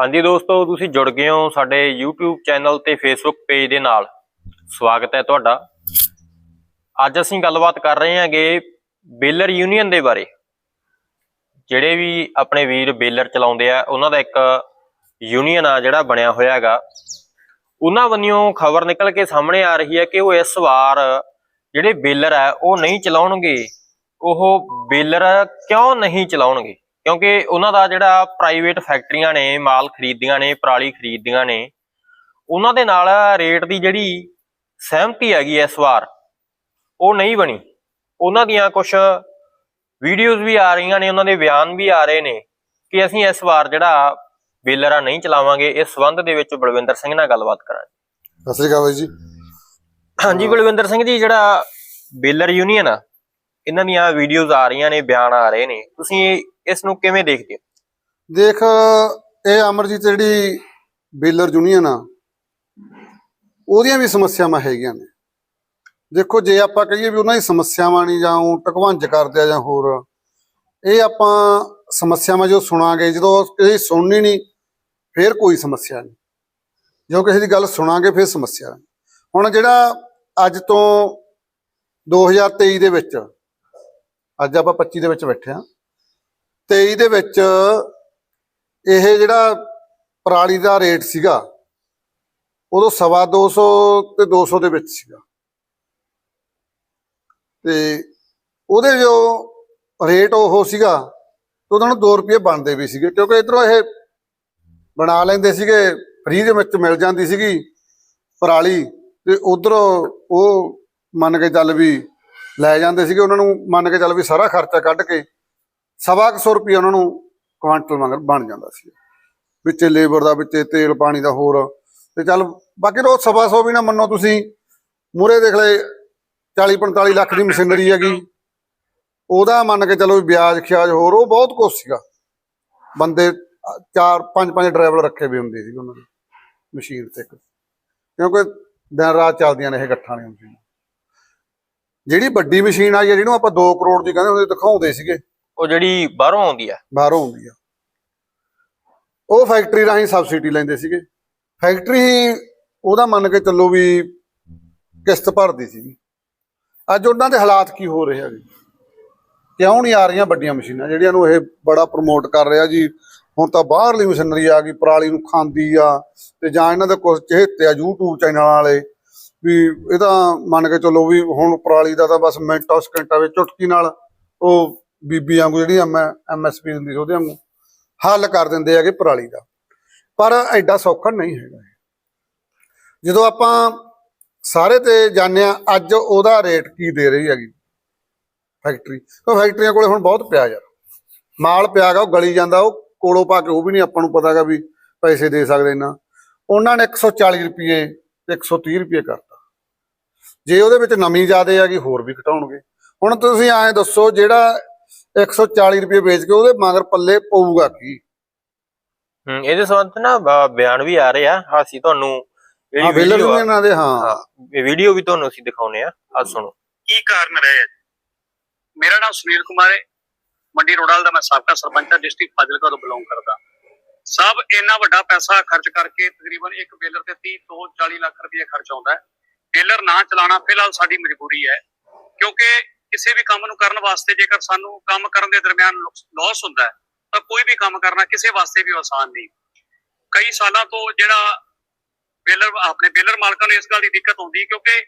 ਹਾਂਜੀ ਦੋਸਤੋ, ਤੁਸੀਂ ਜੁੜ ਗਏ ਹੋ ਸਾਡੇ YouTube ਚੈਨਲ ਤੇ Facebook ਪੇਜ ਦੇ ਨਾਲ। ਸਵਾਗਤ ਹੈ ਤੁਹਾਡਾ। ਅੱਜ ਅਸੀਂ ਗੱਲਬਾਤ ਕਰ ਰਹੇ ਹਾਂਗੇ ਬੇਲਰ ਯੂਨੀਅਨ ਦੇ ਬਾਰੇ। ਜਿਹੜੇ ਵੀ ਆਪਣੇ ਵੀਰ ਬੇਲਰ ਚਲਾਉਂਦੇ ਆ, ਉਹਨਾਂ ਦਾ ਇੱਕ ਯੂਨੀਅਨ ਆ ਜਿਹੜਾ ਬਣਿਆ ਹੋਇਆ ਹੈਗਾ। ਉਹਨਾਂ ਵੱਲੋਂ ਖਬਰ ਨਿਕਲ ਕੇ ਸਾਹਮਣੇ ਆ ਰਹੀ ਹੈ ਕਿ ਉਹ ਇਸ ਵਾਰ ਜਿਹੜੇ ਬੇਲਰ ਆ, ਉਹ ਨਹੀਂ ਚਲਾਉਣਗੇ। ਉਹ ਬੇਲਰ ਕਿਉਂ ਨਹੀਂ ਚਲਾਉਣਗੇ? ਕਿਉਂਕਿ ਉਹਨਾਂ ਦਾ ਜਿਹੜਾ ਪ੍ਰਾਈਵੇਟ ਫੈਕਟਰੀਆਂ ਨੇ ਮਾਲ ਖਰੀਦੀਆਂ ਨੇ ਪਰਾਲੀ ਖਰੀਦੀਆਂ ਨੇ ਉਹਨਾਂ ਦੇ ਨਾਲ ਰੇਟ ਦੀ ਜਿਹੜੀ ਸਹਿਮਤੀ ਹੈਗੀ ਇਸ ਵਾਰ ਉਹ ਨਹੀਂ ਬਣੀ। ਉਹਨਾਂ ਦੀਆਂ ਕੁਝ ਵੀਡੀਓਜ਼ ਵੀ ਆ ਰਹੀਆਂ ਨੇ ਉਹਨਾਂ ਦੇ ਬਿਆਨ ਵੀ ਆ ਰਹੇ ਨੇ ਕਿ ਅਸੀਂ ਇਸ ਵਾਰ ਜਿਹੜਾ ਬੇਲਰਾ ਨਹੀਂ ਚਲਾਵਾਂਗੇ ਇਸ ਸੰਬੰਧ ਦੇ ਵਿੱਚ ਬਲਵਿੰਦਰ ਸਿੰਘ ਨਾਲ ਗੱਲਬਾਤ ਕਰਾਂਗੇ। ਸਤਿ ਸ੍ਰੀ ਅਕਾਲ ਜੀ। ਹਾਂਜੀ ਬਲਵਿੰਦਰ ਸਿੰਘ ਜੀ ਜਿਹੜਾ ਬੇਲਰ ਯੂਨੀਅਨ ਆ ਇਹਨਾਂ ਦੀਆਂ ਵੀਡੀਓਜ਼ ਆ ਰਹੀਆਂ ਨੇ, ਬਿਆਨ ਆ ਰਹੇ ਨੇ। ਤੁਸੀਂ ਇਸ ਨੂੰ ਕਿਵੇਂ ਦੇਖਦੇ ਹੋ? ਦੇਖ, ਇਹ ਅਮਰਜੀਤ ਜਿਹੜੀ ਬੇਲਰ ਯੂਨੀਅਨ ਆ, ਉਹਦੀਆਂ ਵੀ ਸਮੱਸਿਆਵਾਂ ਹੈਗੀਆਂ ਨੇ। ਦੇਖੋ, ਜੇ ਆਪਾਂ ਕਹੀਏ ਵੀ ਉਹਨਾਂ ਦੀ ਸਮੱਸਿਆਵਾਂ ਨਹੀਂ ਜਾਂ ਉਹ ਟਕਵੰਜ ਕਰਦੇ ਆ ਜਾਂ ਹੋਰ, ਇਹ ਆਪਾਂ ਸਮੱਸਿਆਵਾਂ ਜੋ ਸੁਣਾਂਗੇ, ਜਦੋਂ ਕਿਸੇ ਦੀ ਸੁਣਨੀ ਨਹੀਂ, ਫਿਰ ਕੋਈ ਸਮੱਸਿਆ ਨਹੀਂ। ਜੋ ਕਿਸੇ ਦੀ ਗੱਲ ਸੁਣਾਂਗੇ, ਫਿਰ ਸਮੱਸਿਆ ਹੁਣ ਜਿਹੜਾ ਅੱਜ ਤੋਂ 2023 ਦੇ ਵਿੱਚ ਅੱਜ ਆਪਾਂ 25 ਦੇ ਵਿੱਚ ਬੈਠੇ ਆ 23 ਦੇ ਵਿੱਚ ਇਹ ਜਿਹੜਾ ਪਰਾਲੀ ਦਾ ਰੇਟ ਸੀਗਾ, ਉਦੋਂ ਸਵਾ 200 ਤੇ 200 ਦੇ ਵਿੱਚ ਸੀਗਾ। ਤੇ ਉਹਦੇ ਜੋ ਰੇਟ ਉਹ ਸੀਗਾ, ਤੇ ਉਹਨਾਂ ਨੂੰ 2 ਰੁਪਏ ਬਣਦੇ ਵੀ ਸੀਗੇ, ਕਿਉਂਕਿ ਇਧਰੋਂ ਇਹ ਬਣਾ ਲੈਂਦੇ ਸੀਗੇ, ਫ੍ਰੀ ਦੇ ਵਿੱਚ ਮਿਲ ਜਾਂਦੀ ਸੀਗੀ ਪਰਾਲੀ, ਤੇ ਉਧਰੋਂ ਉਹ ਮੰਨ ਕੇ ਚੱਲ ਵੀ ਲੈ ਜਾਂਦੇ ਸੀਗੇ ਉਹਨਾਂ ਨੂੰ ਮੰਨ ਕੇ ਚੱਲ ਵੀ ਸਾਰਾ ਖਰਚਾ ਕੱਢ ਕੇ ਸਵਾ ਕੁ ਸੌ ਰੁਪਏ ਉਹਨਾਂ ਨੂੰ ਕੁਆਂਟਲ ਮੰਗਰ ਬਣ ਜਾਂਦਾ ਸੀ। ਵਿੱਚ ਲੇਬਰ ਦਾ, ਵਿੱਚ ਤੇਲ ਪਾਣੀ ਦਾ ਹੋਰ। ਤੇ ਚੱਲ ਬਾਕੀ ਰੋਜ਼ ਸਵਾ ਸੌ ਵੀ ਨਾ ਮੰਨੋ ਤੁਸੀਂ। ਮੂਰੇ ਦੇਖ ਲੈ 40 45 ਲੱਖ ਦੀ ਮਸ਼ੀਨਰੀ ਹੈਗੀ। ਉਹਦਾ ਮੰਨ ਕੇ ਚਲੋ ਵੀ ਵਿਆਜ ਖਿਆਜ ਹੋਰ, ਉਹ ਬਹੁਤ ਕੁਛ ਸੀਗਾ। ਬੰਦੇ ਚਾਰ, ਪੰਜ ਪੰਜ ਡਰਾਈਵਰ ਰੱਖੇ ਵੀ ਹੁੰਦੇ ਸੀ ਉਹਨਾਂ ਦੇ ਮਸ਼ੀਨ ਤੇ। ਕਿਉਂਕਿ ਦਿਨ ਰਾਤ ਚੱਲਦੀਆਂ ਨੇ ਇਹ ਗੱਠਾਂ ਵਾਲੀਆਂ ਹੁੰਦੀਆਂ। ਜਿਹੜੀ ਵੱਡੀ ਮਸ਼ੀਨ ਆਈ ਹੈ ਜਿਹਨੂੰ ਆਪਾਂ 2 ਕਰੋੜ ਦੀ ਕਹਿੰਦੇ ਹੁੰਦੇ ਦਿਖਾਉਂਦੇ ਸੀਗੇ। ਉਹ ਜਿਹੜੀ ਬਾਹਰੋਂ ਆਉਂਦੀ ਆ। ਬਾਹਰੋਂ ਆਉਂਦੀ ਆ। ਉਹ ਫੈਕਟਰੀ ਰਾਹੀਂ ਸਬਸਿਡੀ ਲੈਂਦੇ ਸੀਗੇ। ਫੈਕਟਰੀ ਉਹਦਾ ਮੰਨ ਕੇ ਚੱਲੋ ਵੀ ਕਿਸ਼ਤ ਭਰਦੀ ਸੀਗੀ। ਅੱਜ ਉਹਨਾਂ ਦੇ ਹਾਲਾਤ ਕੀ ਹੋ ਰਹੇ ਹੈਗੇ? ਕਿਉਂ ਨਹੀਂ ਆ ਰਹੀਆਂ ਵੱਡੀਆਂ ਮਸ਼ੀਨਾਂ? ਜਿਹੜੀਆਂ ਨੂੰ ਇਹ ਬੜਾ ਪ੍ਰਮੋਟ ਕਰ ਰਿਹਾ ਜੀ। ਹੁਣ ਤਾਂ ਬਾਹਰਲੀ ਮਸ਼ੀਨਰੀ ਆ ਗਈ ਪਰਾਲੀ ਨੂੰ ਖਾਂਦੀ ਆ। ਤੇ ਜਾਂ ਇਹਨਾਂ ਦੇ ਕੁਝ ਚਹੇਤੇ ਆ YouTube ਚੈਨਲ ਵਾਲੇ। ਵੀ ਇਹ ਤਾਂ ਮੰਨ ਕੇ ਚੱਲੋ ਵੀ ਹੁਣ ਪਰਾਲੀ ਦਾ ਤਾਂ ਬਸ ਮਿੰਟਾਂ ਸਕਿੰਟਾਂ ਵਿੱਚ ਚੁਟਕੀ ਨਾਲ ਉਹ ਬੀਬੀ ਵਾਂਗੂ ਜਿਹੜੀ ਐਮਐਸਪੀ ਹੁੰਦੀ ਸੀ ਉਹਦੇ ਵਾਂਗੂ ਹੱਲ ਕਰ ਦਿੰਦੇ ਹੈਗੇ ਪਰਾਲੀ ਦਾ। ਪਰ ਐਡਾ ਸੌਖਾ ਨਹੀਂ ਹੈਗਾ ਜਦੋਂ ਆਪਾਂ ਸਾਰੇ ਤੇ ਜਾਣਿਆ ਅੱਜ ਉਹਦਾ ਰੇਟ ਕੀ ਦੇ ਰਹੀ ਹੈਗੀ ਫੈਕਟਰੀ? ਉਹ ਫੈਕਟਰੀਆਂ ਕੋਲੇ ਹੁਣ ਬਹੁਤ ਪਿਆ ਯਾਰ। ਮਾਲ ਪਿਆਗਾ, ਉਹ ਗਲੀ ਜਾਂਦਾ, ਉਹ ਕੋਲੋਂ ਪਾ ਕੇ ਉਹ ਵੀ ਨਹੀਂ ਆਪਾਂ ਨੂੰ ਪਤਾਗਾ ਵੀ ਪੈਸੇ ਦੇ ਸਕਦੇ ਇੰਨਾ ਉਹਨਾਂ ਨੇ 140 ਰੁਪਏ ਤੇ 130 ਰੁਪਏ ਕਰਤਾ। ਜੇ ਉਹਦੇ ਵਿੱਚ ਨਮੀ ਜ਼ਿਆਦੇ ਹੈਗੀ ਹੋਰ ਵੀ ਘਟਾਉਣਗੇ। ਹੁਣ ਤੁਸੀਂ ਐਂ ਦੱਸੋ ਜਿਹੜਾ 140 ਰੁਪਏ ਵੇਚ ਕੇ ਉਹਦੇ ਮਗਰ ਪੱਲੇ ਪਊਗਾ ਕੀ? ਹੂੰ ਇਹਦੇ ਸੰਬੰਧ ਨਾ ਬਿਆਨ ਵੀ ਆ ਰਹੇ ਆ। ਅਸੀਂ ਤੁਹਾਨੂੰ ਜਿਹੜੀ ਆ- ਯੂਨੀਅਨਾਂ ਦੇ ਹਾਂ। ਹਾਂ ਇਹ ਵੀਡੀਓ ਵੀ ਤੁਹਾਨੂੰ ਅਸੀਂ ਦਿਖਾਉਨੇ ਆ। ਆ ਸੁਣੋ। ਕੀ ਕਾਰਨ ਰਹੇ ਮੇਰਾ ਨਾਮ ਸੁਨੀਲ ਕੁਮਾਰ ਹੈ। ਮੰਡੀ ਰੋਡਾਲ ਦਾ ਮੈਂ ਸਾਬਕਾ ਸਰਪੰਚ ਹਾਂ ਡਿਸਟ੍ਰਿਕਟ ਫਾਜ਼ਿਲਕਾ ਤੋਂ ਬਿਲੋਂਗ ਕਰਦਾ। ਸਭ ਇੰਨਾ ਵੱਡਾ ਪੈਸਾ ਖਰਚ ਕਰਕੇ ਤਕਰੀਬਨ ਇੱਕ ਬੇਲਰ ਤੇ 30 ਤੋਂ 40 ਲੱਖ ਰੁਪਏ ਖਰਚ ਆਉਂਦਾ ਹੈ। ਬੇਲਰ ਨਾ ਚਲਾਉਣਾ ਫਿਲਹਾਲ ਸਾਡੀ ਮਜਬੂਰੀ ਹੈ, ਕਿਉਂਕਿ ਕਿਸੇ ਵੀ ਕੰਮ ਨੂੰ ਕਰਨ ਵਾਸਤੇ ਜੇਕਰ ਸਾਨੂੰ ਕੰਮ ਕਰਨ ਦੇ ਦਰਮਿਆਨ ਲਾਸ ਹੁੰਦਾ ਹੈ, ਤਾਂ ਕੋਈ ਵੀ ਕੰਮ ਕਰਨਾ ਕਿਸੇ ਵਾਸਤੇ ਵੀ ਆਸਾਨ ਨਹੀਂ। ਕਈ ਸਾਲਾਂ ਤੋਂ ਜਿਹੜਾ ਬੇਲਰ, ਆਪਣੇ ਬੇਲਰ ਮਾਲਕਾਂ ਨੂੰ ਇਸ ਗੱਲ ਦੀ ਦਿੱਕਤ ਹੁੰਦੀ ਕਿਉਂਕਿ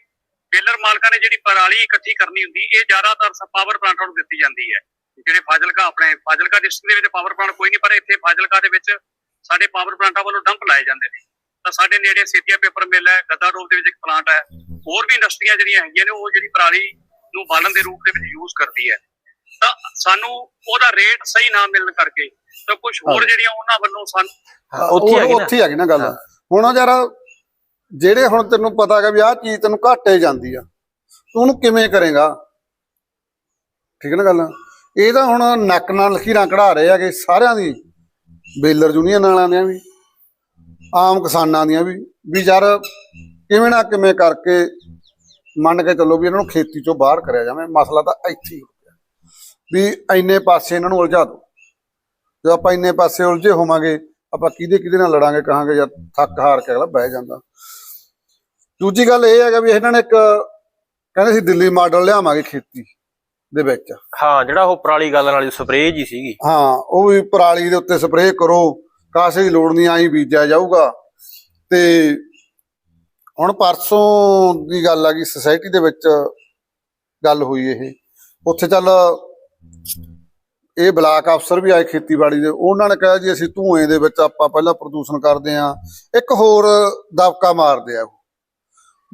ਬੇਲਰ ਮਾਲਕਾਂ ਨੇ ਜਿਹੜੀ ਪਰਾਲੀ ਇਕੱਠੀ ਕਰਨੀ ਹੁੰਦੀ, ਇਹ ਜ਼ਿਆਦਾਤਰ ਪਾਵਰ ਪਲਾਂਟਾਂ ਨੂੰ ਦਿੱਤੀ ਜਾਂਦੀ ਹੈ। ਜਿਹੜੇ ਫਾਜ਼ਿਲਕਾ ਆਪਣੇ, ਫਾਜ਼ਿਲਕਾ ਡਿਸਟ੍ਰਿਕਟ ਦੇ ਵਿੱਚ ਪਾਵਰ ਪਲਾਂਟ ਕੋਈ ਨਹੀਂ, ਪਰ ਇੱਥੇ ਫਾਜ਼ਿਲਕਾ ਦੇ ਵਿੱਚ ਸਾਡੇ ਪਾਵਰ ਪਲਾਂਟਾਂ ਵੱਲੋਂ ਡੰਪ ਲਾਏ ਜਾਂਦੇ ਨੇ। ਤਾਂ ਸਾਡੇ ਨੇੜੇ ਸੇਤੀਆ ਪੇਪਰ ਮਿਲ ਹੈ ਗੱਦਾ ਰੋਡ ਦੇ ਵਿੱਚ ਇੱਕ ਪਲਾਂਟ ਹੈ ਹੋਰ ਵੀ ਇੰਡਸਟਰੀਆਂ ਜਿਹੜੀਆਂ ਹੈਗੀਆਂ ਨੇ ਉਹ ਜਿਹੜੀ ਪਰਾਲੀ ਨੂੰ ਬਾਲਣ ਦੇ ਰੂਪ ਦੇ ਵਿੱਚ ਯੂਜ਼ ਕਰਦੀ ਹੈ ਤਾਂ ਸਾਨੂੰ ਉਹਦਾ ਰੇਟ ਸਹੀ ਨਾ ਮਿਲਣ ਕਰਕੇ ਤਾਂ ਕੁਝ ਹੋਰ। ਜਿਹੜੀਆਂ ਉਹਨਾਂ ਵੱਲੋਂ ਸਾਨੂੰ ਉੱਥੇ ਹੈਗੀ ਨਾ। ਉੱਥੇ ਹੈਗੀ ਨਾ ਗੱਲ। ਹੁਣ ਯਾਰ ਜਿਹੜੇ ਹੁਣ ਤੈਨੂੰ ਪਤਾ ਹੈਗਾ ਵੀ ਆਹ ਚੀਜ਼ ਤੈਨੂੰ ਘਾਟੇ ਜਾਂਦੀ ਆ ਤੂੰ ਉਹਨੂੰ ਕਿਵੇਂ ਕਰੇਗਾ ਠੀਕ ਹੈ ਨਾ ਗੱਲ ਇਹ ਤਾਂ ਹੁਣ ਨੱਕ ਨਾਲ ਲਖੀਰਾਂ ਕਢਾ ਰਹੇ ਹੈਗੇ ਸਾਰਿਆਂ ਦੀ ਬੇਲਰ ਯੂਨੀਅਨ ਵਾਲਿਆਂ ਦੀਆਂ ਵੀ ਆਮ ਕਿਸਾਨਾਂ ਦੀਆਂ ਵੀ ਵੀ ਯਾਰ ਕਿਵੇਂ ਨਾ ਕਿਵੇਂ ਕਰਕੇ ਮੰਨ ਕੇ ਚੱਲੋ ਵੀ ਇਹਨਾਂ ਨੂੰ ਖੇਤੀ ਚੋਂ ਬਾਹਰ ਕਰਿਆ ਜਾਵੇ ਮਸਲਾ ਤਾਂ ਇੱਥੇ ਹੀ ਹੋ ਗਿਆ। ਵੀ ਇੰਨੇ ਪਾਸੇ ਇਹਨਾਂ ਨੂੰ ਉਲਝਾ ਦਿਓ। ਜਦੋਂ ਆਪਾਂ ਇੰਨੇ ਪਾਸੇ ਉਲਝੇ ਹੋਵਾਂਗੇ ਆਪਾਂ ਕਿਹਦੇ ਕਿਹਦੇ ਨਾਲ ਲੜਾਂਗੇ ਕਹਾਂਗੇ ਯਾਰ ਥੱਕ ਹਾਰ ਕੇ ਅਗਲਾ ਬਹਿ ਜਾਂਦਾ। ਦੂਜੀ ਗੱਲ ਇਹ ਹੈਗਾ ਵੀ ਇਹਨਾਂ ਨੇ ਇੱਕ ਕਹਿੰਦੇ ਸੀ ਦਿੱਲੀ ਮਾਡਲ ਲਿਆਵਾਂਗੇ ਖੇਤੀ ਦੇ ਵਿੱਚ। ਹਾਂ ਜਿਹੜਾ ਉਹ ਪਰਾਲੀ ਗੱਲ ਵਾਲੀ ਸਪਰੇਅ ਜੀ ਸੀਗੀ। ਹਾਂ ਉਹ ਵੀ ਪਰਾਲੀ ਦੇ ਉੱਤੇ ਸਪਰੇਅ ਕਰੋ। ਕਾਸੇ ਦੀ ਲੋੜ ਨਹੀਂ, ਆਈ ਬੀਜਿਆ ਜਾਊਗਾ। ਤੇ ਹੁਣ ਪਰਸੋਂ ਦੀ ਗੱਲ ਆ ਗਈ ਸੁਸਾਇਟੀ ਦੇ ਵਿੱਚ ਗੱਲ ਹੋਈ ਇਹ। ਉੱਥੇ ਚੱਲ ਇਹ ਬਲਾਕ ਅਫਸਰ ਵੀ ਆਏ ਖੇਤੀਬਾੜੀ ਦੇ। ਉਹਨਾਂ ਨੇ ਕਿਹਾ ਜੀ, ਅਸੀਂ ਧੂਏ ਦੇ ਵਿੱਚ ਆਪਾਂ ਪਹਿਲਾਂ ਪ੍ਰਦੂਸ਼ਣ ਕਰਦੇ ਆ। ਇੱਕ ਹੋਰ ਦਬਕਾ ਮਾਰਦੇ ਆ ਉਹ।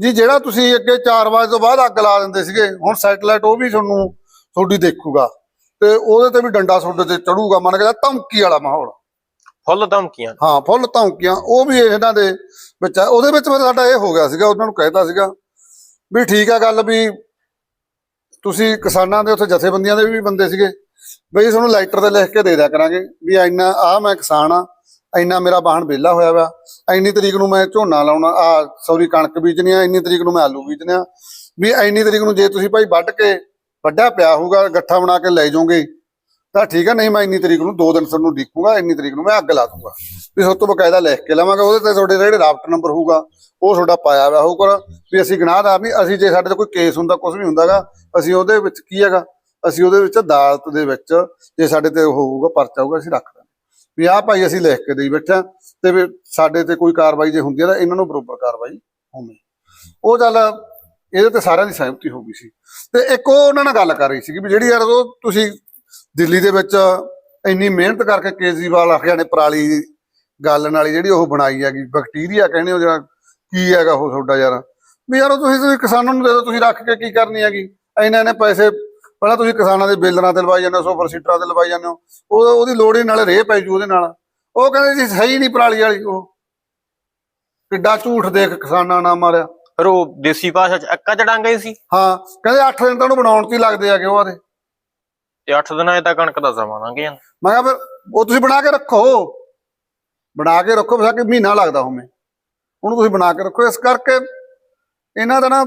ਜੀ, ਜਿਹੜਾ ਤੁਸੀਂ ਅੱਗੇ 4 ਵਜੇ ਤੋਂ ਬਾਅਦ ਅੱਗ ਲਾ ਦਿੰਦੇ ਸੀਗੇ, ਹੁਣ ਸੈਟਲਾਈਟ ਉਹ ਵੀ ਤੁਹਾਨੂੰ ਤੁਹਾਡੀ ਦੇਖੂਗਾ। ਤੇ ਉਹਦੇ ਤੇ ਵੀ ਡੰਡਾ ਤੁਹਾਡੇ ਤੇ ਚੜੂਗਾ। ਮੰਨ ਕੇ ਧਮਕੀ ਵਾਲਾ ਮਾਹੌਲ। ਫੁੱਲ ਧਮਕੀਆਂ। ਹਾਂ, ਫੁੱਲ ਧਮਕੀਆਂ, ਉਹ ਵੀ ਇਹਨਾਂ ਦੇ ਵਿੱਚ ਆ। ਉਹਦੇ ਵਿੱਚ ਫਿਰ ਸਾਡਾ ਇਹ ਹੋ ਗਿਆ ਸੀਗਾ, ਉਹਨਾਂ ਨੂੰ ਕਹਿਤਾ ਸੀਗਾ ਵੀ ਠੀਕ ਆ ਗੱਲ ਵੀ ਤੁਸੀਂ ਕਿਸਾਨਾਂ ਦੇ ਉੱਥੇ ਜਥੇਬੰਦੀਆਂ ਦੇ ਵੀ ਬੰਦੇ ਸੀਗੇ, ਬਈ ਤੁਹਾਨੂੰ ਲੈਟਰ ਤੇ ਲਿਖ ਕੇ ਦੇ ਦਿਆ ਕਰਾਂਗੇ ਵੀ ਇੰਨਾ ਆ ਮੈਂ ਕਿਸਾਨ ਆ, ਇੰਨਾ ਮੇਰਾ ਬਾਹਣ ਵਿਹਲਾ ਹੋਇਆ ਵਾ, ਇੰਨੀ ਤਰੀਕ ਨੂੰ ਮੈਂ ਝੋਨਾ ਲਾਉਣਾ, ਆ ਸੌਰੀ ਕਣਕ ਬੀਜਣੀ ਆ, ਇੰਨੀ ਤਰੀਕ ਨੂੰ ਮੈਂ ਆਲੂ ਬੀਜਣੇ ਆ, ਵੀ ਇੰਨੀ ਤਰੀਕ ਨੂੰ ਜੇ ਤੁਸੀਂ ਭਾਈ ਵੱਢ ਕੇ ਵੱਡਾ ਪਿਆ ਹੋਊਗਾ, ਗੱਠਾ ਬਣਾ ਕੇ ਲੈ ਜਾਓਗੇ ਤਾਂ ਠੀਕ ਹੈ, ਨਹੀਂ ਮੈਂ ਇੰਨੀ ਤਰੀਕ ਨੂੰ ਦੋ ਦਿਨ ਤੁਹਾਨੂੰ ਡਿੱਕੂਗਾ ਇੰਨੀ ਤਰੀਕ ਨੂੰ ਮੈਂ ਅੱਗ ਲਾ ਦੂੰਗਾ। ਵੀ ਉਸ ਤੋਂ ਬਕਾਇਦਾ ਲਿਖ ਕੇ ਲਵਾਂਗਾ, ਉਹਦੇ ਤੇ ਤੁਹਾਡੇ ਜਿਹੜੇ ਰਾਫਟ ਨੰਬਰ ਹੋਊਗਾ, ਉਹ ਤੁਹਾਡਾ ਪਾਇਆ ਹੋਇਆ ਹੋਊਗਾ ਵੀ ਅਸੀਂ ਗੁਨਾਹਦਾਰ ਨਹੀਂ, ਅਸੀਂ ਜੇ ਸਾਡੇ ਤੇ ਕੋਈ ਕੇਸ ਹੁੰਦਾ ਕੁਝ ਵੀ ਹੁੰਦਾਗਾ, ਅਸੀਂ ਉਹਦੇ ਵਿੱਚ ਕੀ ਹੈਗਾ? ਅਸੀਂ ਉਹਦੇ ਵਿੱਚ ਅਦਾਲਤ ਦੇ ਵਿੱਚ, ਜੇ ਸਾਡੇ ਤੇ ਉਹ ਹੋਊਗਾ, ਪਰਚਾ ਹੋਊਗਾ, ਅਸੀਂ ਰੱਖ ਦਾਂਗੇ। ਵੀ ਆਹ ਭਾਈ ਅਸੀਂ ਲਿਖ ਕੇ ਦੇਈ ਬੈਠਾ ਤੇ ਵੀ ਸਾਡੇ ਤੇ ਕੋਈ ਕਾਰਵਾਈ ਜੇ ਹੁੰਦੀ ਹੈ ਤਾਂ ਇਹਨਾਂ ਨੂੰ ਬਰੋਬਰ ਕਾਰਵਾਈ ਹੋਵੇ। ਉਹ ਚੱਲ, ਇਹਦੇ ਤੇ ਸਾਰਿਆਂ ਦੀ ਸਹਿਮਤੀ ਹੋ ਗਈ ਸੀ। ਤੇ ਇੱਕ ਉਹ ਉਹਨਾਂ ਨਾਲ ਗੱਲ ਕਰ ਰਹੀ ਸੀ ਵੀ ਜਿਹੜੀ ਯਾਰ ਉਹ ਤੁਸੀਂ ਦਿੱਲੀ ਦੇ ਵਿੱਚ ਇੰਨੀ ਮਿਹਨਤ ਕਰਕੇ ਕੇਜਰੀਵਾਲ ਆਖਿਆ ਨੇ ਪਰਾਲੀ ਗੱਲ ਵਾਲੀ ਜਿਹੜੀ ਉਹ ਬਣਾਈ ਹੈਗੀ। ਬੈਕਟੀਰੀਆ ਕਹਿੰਦੇ ਉਹ ਜਿਹੜਾ ਕੀ ਹੈਗਾ ਉਹ ਤੁਹਾਡਾ ਯਾਰ? ਵੀ ਯਾਰ ਤੁਸੀਂ ਤੁਸੀਂ ਕਿਸਾਨਾਂ ਨੂੰ ਦੇ ਦਿਓ ਤੁਸੀਂ ਰੱਖ ਕੇ ਕੀ ਕਰਨੀ ਹੈਗੀ? ਇੰਨੇ ਇੰਨੇ ਪੈਸੇ ਪਹਿਲਾਂ ਤੁਸੀਂ ਕਿਸਾਨਾਂ ਦੇ ਬੇਲਰਾਂ ਤੇ ਲਵਾਈ ਜਾਂਦੇ ਹੋ ਸੁਪਰ ਸੀਟਰਾਂ ਤੇ ਲਵਾਈ ਜਾਂਦੇ ਹੋ। ਉਹ ਉਹਦੀ ਲੋੜ ਹੀ ਨਾਲੇ ਰੇਹ ਪੈ ਜੂ ਉਹਦੇ ਨਾਲ। ਉਹ ਕਹਿੰਦੇ ਜੀ ਸਹੀ ਨਹੀਂ ਪਰਾਲੀ ਵਾਲੀ ਉਹ। ਕਿੱਡਾ ਝੂਠ ਦੇਖ ਕਿਸਾਨਾਂ ਨਾਲ ਮਾਰਿਆ। ਫਿਰ ਉਹ ਦੇਸੀ ਭਾਸ਼ਾ ਚ ਅੱਕਾ ਚੜਾਂਗੇ ਸੀ ਹਾਂ ਕਹਿੰਦੇ 8 ਦਿਨ ਤਾਂ ਉਹਨੂੰ ਬਣਾਉਣ ਤੇ ਲੱਗਦੇ ਆਗੇ ਉਹ ਆਦੇ। ਤੇ 8 ਦਿਨਾਂ 'ਚ ਤਾਂ ਕਣਕ ਦਾ ਸਮਾਂ ਲੰਘ ਜਾਂਦਾ। ਮੈਂ ਕਿਹਾ ਫਿਰ ਉਹ ਤੁਸੀਂ ਬਣਾ ਕੇ ਰੱਖੋ। ਬਣਾ ਕੇ ਰੱਖੋ ਫਿਰ ਕਿ ਮਹੀਨਾ ਲੱਗਦਾ ਹੋਵੇ। ਉਹਨੂੰ ਤੁਸੀਂ ਬਣਾ ਕੇ ਰੱਖੋ। ਇਸ ਕਰਕੇ ਇਹਨਾਂ ਦਾ ਨਾ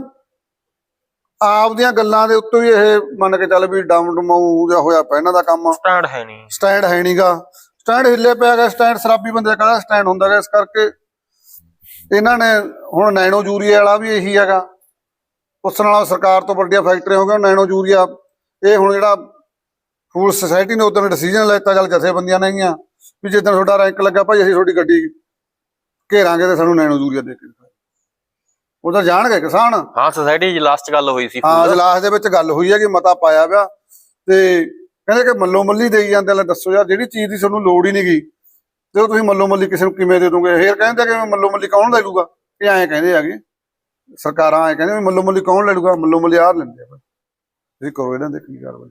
ਆਪਦੀਆਂ ਗੱਲਾਂ ਦੇ ਉੱਤੇ ਹੀ ਇਹ ਮੰਨ ਕੇ ਚੱਲ ਵੀ ਡਮ ਡਮਾਊ ਜਿਹਾ ਹੋਇਆ ਪਿਆ ਇਹਨਾਂ ਦਾ ਕੰਮ। ਸਟੈਂਡ ਹੈ ਨਹੀਂ। ਸਟੈਂਡ ਹੈ ਨਹੀਂਗਾ। ਸਟੈਂਡ ਹਿੱਲੇ ਪਿਆ ਗਾ ਸਟੈਂਡ ਸ਼ਰਾਬੀ ਬੰਦੇ ਦਾ ਕਹਿੰਦਾ ਸਟੈਂਡ ਹੁੰਦਾ ਗਾ ਇਸ ਕਰਕੇ ਇਹਨਾਂ ਨੇ ਹੁਣ ਨੈਨੋ ਯੂਰੀਆ ਵਾਲਾ ਵੀ ਇਹੀ ਹੈਗਾ। ਉਸ ਨਾਲ ਸਰਕਾਰ ਤੋਂ ਵੱਡੀਆਂ ਫੈਕਟਰੀਆਂ ਹੋ ਗਈਆਂ ਨੈਨੋ ਯੂਰੀਆ। ਇਹ ਹੁਣ ਜਿਹੜਾ ਫੂਡ ਸੁਸਾਇਟੀ ਨੇ ਉਦੋਂ ਡਿਸੀਜਨ ਲੈਤਾ ਚੱਲ ਜਥੇਬੰਦੀਆਂ ਨੇ ਗੀਆਂ ਵੀ ਜਿੱਦਾਂ ਤੁਹਾਡਾ ਰੈਂਕ ਲੱਗਾ ਭਾਈ ਅਸੀਂ ਤੁਹਾਡੀ ਗੱਡੀ ਘੇਰਾਂਗੇ ਤੇ ਸਾਨੂੰ ਨੈਨੋ ਯੂਰੀਆ ਦੇ ਕੇ ਤਾਂ ਜਾਣਗੇ ਕਿਸਾਨ। ਹਾਂ ਸੁਸਾਇਟੀ 'ਚ ਲਾਸਟ ਗੱਲ ਹੋਈ ਸੀ ਹਾਂ। ਇਜਲਾਸ ਦੇ ਵਿੱਚ ਗੱਲ ਹੋਈ ਹੈ ਕਿ ਮਤਾ ਪਾਇਆ ਪਿਆ ਤੇ ਕਹਿੰਦੇ ਕਿ ਮੱਲੋ ਮੱਲੀ ਦੇਈ ਜਾਂਦੇ ਲੈ ਦੱਸੋ ਯਾਰ ਜਿਹੜੀ ਚੀਜ਼ ਦੀ ਤੁਹਾਨੂੰ ਲੋੜ ਹੀ ਨਹੀਂ ਗਈ ਤੇ ਉਹ ਤੁਸੀਂ ਮੱਲੋ ਮੱਲੀ ਕਿਸੇ ਨੂੰ ਕਿਵੇਂ ਦੇ ਦੋਗੇ? ਫੇਰ ਕਹਿੰਦੇ ਕਿ ਮੱਲੋ ਮੱਲੀ ਕੌਣ ਲੈ ਲੂਗਾ? ਇਹ ਐਂ ਕਹਿੰਦੇ ਹੈਗੇ ਸਰਕਾਰਾਂ ਐਂ ਕਹਿੰਦੇ ਮੱਲੋ ਮੱਲੀ ਕੌਣ ਲੈ ਲੂਗਾ? ਮੱਲੋ ਮੱਲੀ ਆਹ ਲੈਂਦੇ ਆ। ਤੁਸੀਂ ਕਰੋ ਇਹਨਾਂ ਦੇ ਕੀ ਕਾਰਵਾਈ।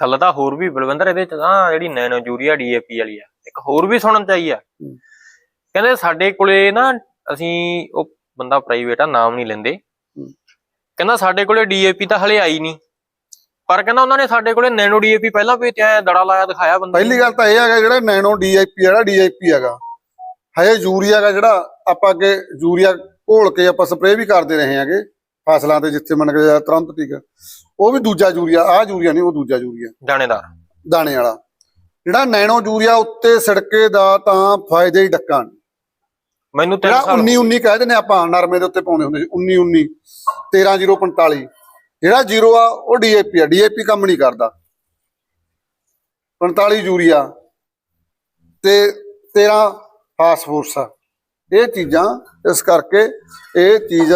ਗੱਲ ਤਾਂ ਹੋਰ ਵੀ ਬਲਵਿੰਦਰ ਇਹਦੇ 'ਚ ਤਾਂ ਜਿਹੜੀ ਨੈਨੋ ਯੂਰੀਆ ਡੀਏਪੀ ਵਾਲੀ ਆ ਇੱਕ ਹੋਰ ਵੀ ਸੁਣਨ ਚਾਹੀ ਆ। ਹੂੰ। ਕਹਿੰਦੇ ਸਾਡੇ ਕੋਲੇ ਨਾ ਅਸੀਂ ਉਹ ਬੰਦਾ ਪ੍ਰਾਈਵੇਟ ਆ ਨਾਮ ਨਹੀਂ ਲੈਂਦੇ। ਕਹਿੰਦਾ ਸਾਡੇ ਕੋਲੇ ਡੀਏਪੀ ਤਾਂ ਹਲੇ ਆਈ ਨਹੀਂ। ਪਰ ਕਹਿੰਦਾ ਉਹਨਾਂ ਨੇ ਸਾਡੇ ਕੋਲੇ ਨੈਨੋ ਡੀਏਪੀ ਪਹਿਲਾਂ ਵੀ ਤੇ ਐਂ ਦੜਾ ਲਾਇਆ ਦਿਖਾਇਆ ਬੰਦੇ ਪਹਿਲੀ ਗੱਲ ਤਾਂ ਇਹ ਹੈਗਾ ਜਿਹੜਾ ਨੈਨੋ ਡੀਆਈਪੀ ਜਿਹੜਾ ਡੀਆਈਪੀ ਹੈਗਾ। ਹਜੇ ਯੂਰੀਆ ਹੈਗਾ ਜਿਹੜਾ ਆਪਾਂ ਅੱਗੇ ਯੂਰੀਆ ਘੋਲ ਕੇ ਆਪਾਂ ਸਪਰੇਅ ਵੀ ਕਰਦੇ ਰਹੇ ਹਾਂਗੇ। ਫਸਲਾਂ ਤੇ ਜਿੱਥੇ ਮੰਨ ਕੇ ਤੁਰੰਤ ਟੀਕਾ ਉਹ ਵੀ ਦੂਜਾ ਯੂਰੀਆ ਆਹ ਯੂਰੀਆ ਨਹੀਂ ਉਹ ਦੂਜਾ ਯੂਰੀਆ। ਜਾਣੇਦਾਰ ਦਾਣੇ ਵਾਲਾ। ਜਿਹੜਾ ਨੈਨੋ ਯੂਰੀਆ ਉੱਤੇ ਛਿੜਕੇ ਦਾ ਤਾਂ ਫਾਇਦੇ ਹੀ ਡੱਕਾਂ ਨੇ। ਮੈਨੂੰ ਤਿੰਨ ਜਿਹੜਾ ਸਾਲ 19 19 ਕਹਿ ਦਿੰਦੇ ਆਪਾਂ ਨਰਮੇ ਦੇ ਉੱਤੇ ਪਾਉਂਦੇ ਹੁੰਦੇ ਸੀ। 19 19 13045 ਜਿਹੜਾ ਜ਼ੀਰੋ ਆ ਉਹ ਡੀਏਪੀ ਆ। ਡੀਏਪੀ ਕੰਮ ਨਹੀਂ ਕਰਦਾ। 45 ਯੂਰੀਆ ਤੇ 13 ਫਾਸਫੋਰਸ ਆ। ਇਹ ਚੀਜ਼ਾਂ ਇਸ ਕਰਕੇ ਇਹ ਚੀਜ਼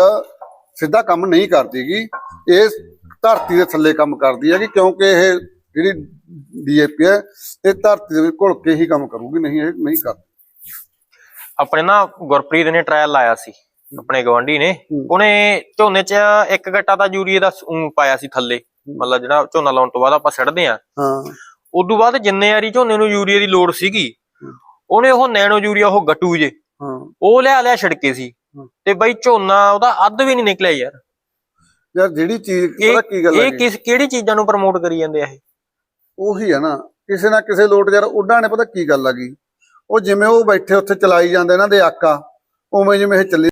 ਸਿੱਧਾ ਕੰਮ ਨਹੀਂ ਕਰਦੀਗੀ ਇਹ ਧਰਤੀ ਦੇ ਥੱਲੇ ਕੰਮ ਕਰਦੀ ਹੈ ਕਿ ਕਿਉਂਕਿ ਇਹ ਜਿਹੜੀ ਡੀਏਪੀ ਹੈ ਇਹ ਧਰਤੀ ਦੇ ਘੁਲ ਕੇ ਹੀ ਕੰਮ ਕਰੂਗੀ ਨਹੀਂ ਇਹ ਨਹੀਂ ਕਰਦੀ। ਆਪਣੇ ਨਾ ਗੁਰਪ੍ਰੀਤ ਨੇ ਟ੍ਰਾਇਲ ਲਾਇਆ ਸੀ ਆਪਣੇ ਗਵਾਂਢੀ ਨੇ। ਉਹਨੇ ਝੋਨੇ 'ਚ ਇੱਕ ਗੱਟਾ ਤਾਂ ਯੂਰੀਏ ਦਾ ਊਂ ਪਾਇਆ ਸੀ ਥੱਲੇ। ਮਤਲਬ ਜਿਹੜਾ ਝੋਨਾ ਲਾਉਣ ਤੋਂ ਬਾਅਦ ਆਪਾਂ ਛੱਡਦੇ ਆ। ਹਾਂ। ਉਦੋਂ ਬਾਅਦ ਜਿੰਨੇ ਵਾਰੀ ਝੋਨੇ ਨੂੰ ਯੂਰੀਏ ਦੀ ਲੋੜ ਸੀਗੀ ਉਹਨੇ ਉਹ ਨੈਨੋ ਯੂਰੀਆ ਉਹ ਗੱਟੂ ਜੇ ਉਹ ਲਿਆ ਲਿਆ ਛਿੜਕੇ ਸੀ। ਤੇ ਬਈ ਝੋਨਾ ਉਹਦਾ ਅੱਧ ਵੀ ਨਹੀਂ ਨਿਕਲਿਆ ਯਾਰ। ਯਾਰ ਜਿਹੜੀ ਚੀਜ਼ ਪਤਾ ਕੀ ਗੱਲ ਹੈ ਇਹ ਕਿਸ ਕਿਹੜੀ ਚੀਜ਼ਾਂ ਨੂੰ ਪ੍ਰਮੋਟ ਕਰੀ ਜਾਂਦੇ ਆ ਇਹ? ਉਹੀ ਆ ਨਾ ਕਿਸੇ ਨਾ ਕਿਸੇ ਲੋਟ ਯਾਰ ਉਹਨਾਂ ਨੇ ਪਤਾ ਕੀ ਗੱਲ ਆ ਗਈ ਉਹ ਜਿਵੇਂ ਉਹ ਬੈਠੇ ਉੱਥੇ ਚਲਾਈ ਜਾਂਦੇ ਇਹਨਾਂ ਦੇ ਆਕਾ ਉਵੇਂ ਜਿਵੇਂ ਇਹ ਚੱਲੀ